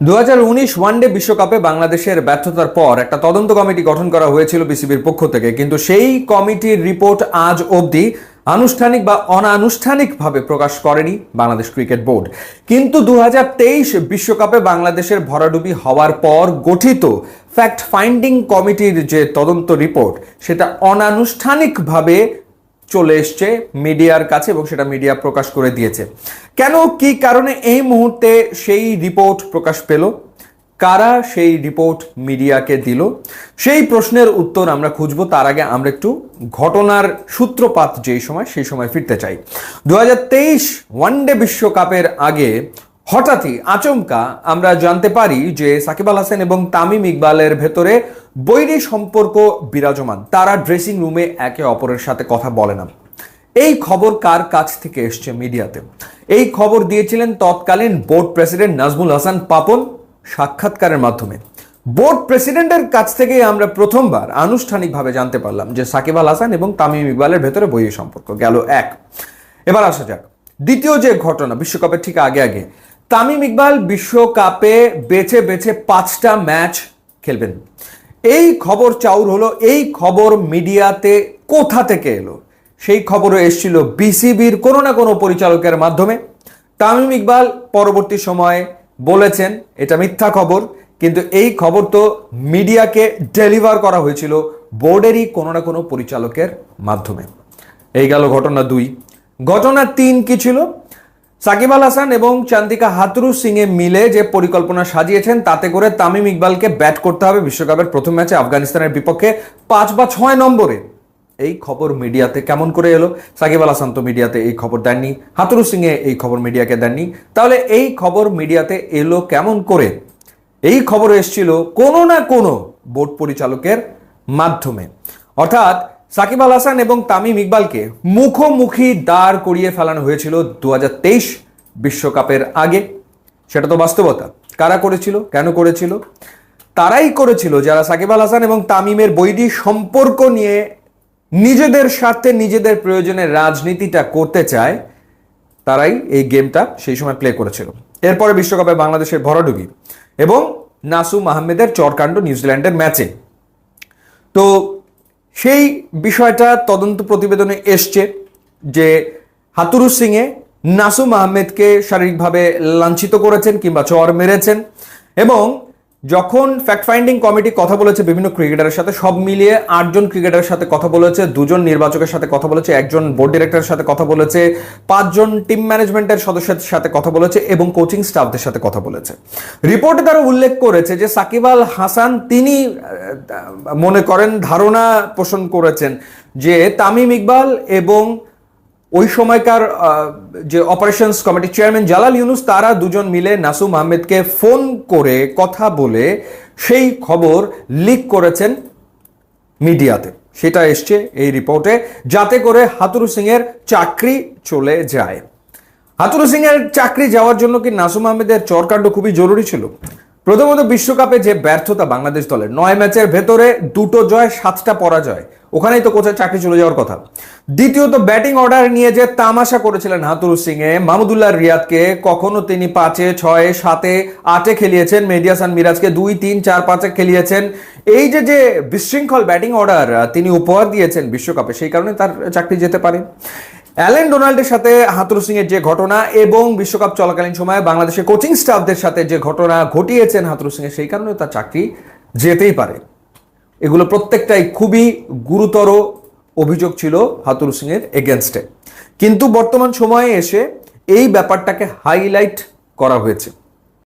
দু ওয়ানডে বিশ্বকাপে বাংলাদেশের ব্যর্থতার পর একটা তদন্ত কমিটি গঠন করা হয়েছিল বিসিবির পক্ষ থেকে। কিন্তু সেই কমিটির রিপোর্ট আজ অবধি আনুষ্ঠানিক বা অনানুষ্ঠানিকভাবে প্রকাশ করেনি বাংলাদেশ ক্রিকেট বোর্ড। কিন্তু দু বিশ্বকাপে বাংলাদেশের ভরাডুবি হওয়ার পর গঠিত ফ্যাক্ট ফাইন্ডিং কমিটির যে তদন্ত রিপোর্ট, সেটা অনানুষ্ঠানিকভাবে চলে এসছে মিডিয়ার কাছে এবং সেটা মিডিয়া প্রকাশ করে দিয়েছে। কেন, কি কারণে এই মুহূর্তে সেই রিপোর্ট প্রকাশ পেল? কারা সেই রিপোর্ট মিডিয়াকে দিল? সেই প্রশ্নের উত্তর আমরা খুঁজবো, তার আগে আমরা একটু ঘটনার সূত্রপাত যেই সময়, সেই সময় ফিরতে চাই। দু তেইশ ওয়ানডে বিশ্বকাপের আগে হঠাৎই আচমকা আমরা জানতে পারি যে সাকিব আল হাসান এবং তামিম ইকবালের ভেতরে বৈরী সম্পর্ক বিরাজমান। তারা ড্রেসিং রুমে একে অপরের সাথে কথা বলে না। এই খবর কার কাছ থেকে এসছে মিডিয়াতে? এই খবর দিয়েছিলেন তৎকালীন বোর্ড প্রেসিডেন্ট নাজমুল হাসান পাপন সাক্ষাৎকারের মাধ্যমে। বোর্ড প্রেসিডেন্টের কাছ থেকে আমরা প্রথমবার আনুষ্ঠানিকভাবে জানতে পারলাম যে সাকিব আল হাসান এবং তামিম ইকবালের ভেতরে বৈরী সম্পর্ক গেল এক। এবার আসা যাক। দ্বিতীয় যে ঘটনা, বিশ্বকাপের ঠিক আগে আগে তামিম ইকবাল বিশ্বকাপে বেছে বেছে পাঁচটা ম্যাচ খেলবেন। এই খবর চাউর হলো, এই খবর মিডিয়াতে কোথা থেকে এলো? সেই খবরও এসেছিল বিসিবির কোনো না কোনো পরিচালকের মাধ্যমে। তামিম ইকবাল পরবর্তী সময়ে বলেছেন, এটা মিথ্যা খবর, কিন্তু এই খবর তো মিডিয়াকে ডেলিভার করা হয়েছিল বোর্ডেরই কোনো না কোনো পরিচালকের মাধ্যমে। এই গেল ঘটনা দুই। ঘটনা তিন কি ছিল? সাকিব আল হাসান এবং চান্দিকা হাতরু এ মিলে যে পরিকল্পনা সাজিয়েছেন, তাতে করে তামিম ইকবালকে ব্যাট করতে হবে বিশ্বকাপের প্রথম ম্যাচে আফগানিস্তানের বিপক্ষে পাঁচ বা ছয় নম্বরে। এই খবর মিডিয়াতে কেমন করে এলো? সাকিব আল হাসান তো মিডিয়াতে এই খবর দেননি, হাতুরু সিং এ এই খবর মিডিয়াকে দেননি। তাহলে এই খবর মিডিয়াতে এলো কেমন করে? এই খবর এসেছিল কোনো না কোনো বোর্ড পরিচালকের মাধ্যমে। অর্থাৎ সাকিব আল হাসান এবং তামিম ইকবালকে মুখোমুখি দাঁড় করিয়ে ফেলানো হয়েছিল দু বিশ্বকাপের আগে। সেটা তো বাস্তবতা। কারা করেছিল? কেন করেছিল? তারাই করেছিল। যারা সাকিব আল হাসান এবং তামিমের বৈরী সম্পর্ক নিয়ে নিজেদের স্বার্থে নিজেদের প্রয়োজনে রাজনীতিটা করতে চায়, তারাই এই গেমটা সেই সময় প্লে করেছিল। এরপরে বিশ্বকাপে বাংলাদেশের ভরাডুবি এবং নাসুম আহমেদের চরকাণ্ড নিউজিল্যান্ডের ম্যাচে। তো সেই বিষয়টা তদন্ত প্রতিবেদনে এসছে যে হাতুরু সিংয়ে নাসুম আহমেদকে শারীরিকভাবে লাঞ্ছিত করেছেন কিংবা চর মেরেছেন এবং যখন ফ্যাক্ট ফাইন্ডিং কমিটি কথা বলেছে বিভিন্ন ক্রিকেটারের সাথে, সব মিলিয়ে আটজন ক্রিকেটারের সাথে কথা বলেছে, দুজন নির্বাচকের সাথে কথা বলেছে, একজন বোর্ড ডিরেক্টরের সাথে কথা বলেছে, পাঁচজন টিম ম্যানেজমেন্টের সদস্যের সাথে কথা বলেছে এবং কোচিং স্টাফদের সাথে কথা বলেছে। রিপোর্টে তারা উল্লেখ করেছে যে সাকিব আল হাসান তিনি মনে করেন ধারণা পোষণ করেছেন যে তামিম ইকবাল এবং ওই সময়কার যে অপারেশনস কমিটির চেয়ারম্যান জালাল ইউনুস, তারা দুজন মিলে নাসুম আহমেদকে ফোন করে কথা বলে সেই খবর লিক করেছেন মিডিয়াতে। সেটা এসছে এই রিপোর্টে যাতে করে হাতুরু সিং এর চাকরি চলে যায়। হাতুরু সিং এর চাকরি যাওয়ার জন্য কি নাসুম আহমেদের চরকাণ্ড খুবই জরুরি ছিল? প্রথমত বিশ্বকাপে যে ব্যর্থতা বাংলাদেশ দলের, নয় ম্যাচের ভেতরে দুটো জয়, সাতটা পরাজয়। ওখানেই তো কোচের চাকরি চলে যাওয়ার কথা। দ্বিতীয়ত ব্যাটিং অর্ডার নিয়ে যে তামাশা করেছিলেন হাতুরু সিং এ মাহমুদুল্লাহ রিয়াদকে কখনো তিনি পাঁচে, ছয়ে, সাতে, আটে খেলিয়েছেন। মেডিয়াসান মিরাজকে দুই, তিন, চার, পাঁচে খেলিয়েছেন। এই যে যে বিশৃঙ্খল ব্যাটিং অর্ডার তিনি উপহার দিয়েছেন বিশ্বকাপে, সেই কারণে তার চাকরি যেতে পারে। অ্যালেন ডোনাল্ডের সাথে হাতুর সিং এর যে ঘটনা এবং বিশ্বকাপ চলাকালীন সময়ে বাংলাদেশের কোচিং স্টাফদের সাথে যে ঘটনা ঘটিয়েছেন হাতুর সিং এর সেই কারণে তার চাকরি যেতেই পারে। এগুলো প্রত্যেকটাই খুবই গুরুতর অভিযোগ ছিল হাতুর সিং এর এগেনস্টে। কিন্তু বর্তমান সময়ে এসে এই ব্যাপারটাকে হাইলাইট করা হয়েছে।